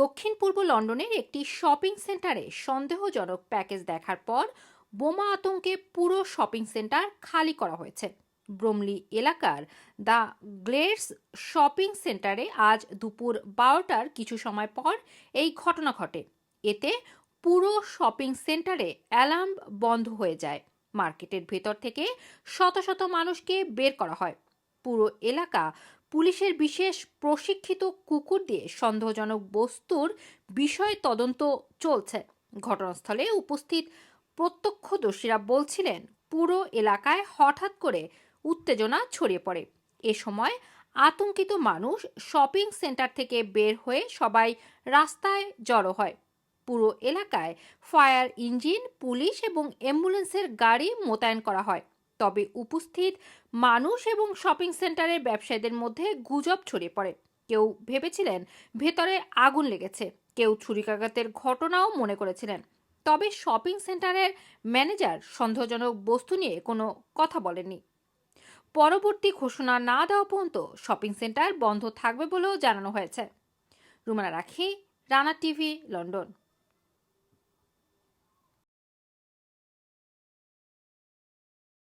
দক্ষিণ পূর্ব লন্ডনের একটি শপিং সেন্টারে সন্দেহজনক প্যাকেজ দেখার পর বোমা আতঙ্কে পুরো শপিং সেন্টার খালি করা হয়েছে। ব্রোমলি এলাকার দ্য গ্লেডস শপিং সেন্টারে আজ দুপুর বারোটার কিছু সময় পর এই ঘটনা ঘটে। এতে পুরো শপিং সেন্টারে অ্যালার্ম বন্ধ হয়ে যায়। মার্কেটের ভেতর থেকে শত শত মানুষকে বের করা হয়। পুরো এলাকা পুলিশের বিশেষ প্রশিক্ষিত কুকুর দিয়ে সন্দেহজনক বস্তুর বিষয় তদন্ত চলছে। ঘটনাস্থলে উপস্থিত প্রত্যক্ষদর্শীরা বলছিলেন, পুরো এলাকায় হঠাৎ করে উত্তেজনা ছড়িয়ে পড়ে। এ সময় আতঙ্কিত মানুষ শপিং সেন্টার থেকে বের হয়ে সবাই রাস্তায় জড়ো হয়। পুরো এলাকায় ফায়ার ইঞ্জিন, পুলিশ এবং অ্যাম্বুলেন্সের গাড়ি মোতায়েন করা হয়। তবে উপস্থিত মানুষ এবং শপিং সেন্টারের ব্যবসায়ীদের মধ্যে গুজব ছড়িয়ে পড়ে। কেউ ভেবেছিলেন ভেতরে আগুন লেগেছে, কেউ ছুরিকাঘাতের ঘটনাও মনে করেছিলেন। তবে শপিং সেন্টারের ম্যানেজার সন্দেহজনক বস্তু নিয়ে কোনো কথা বলেননি। পরবর্তী ঘোষণা না দেওয়া পর্যন্ত শপিং সেন্টার বন্ধ থাকবে বলেও জানানো হয়েছে। রুমানা রাখি, রানা টিভি, লন্ডন।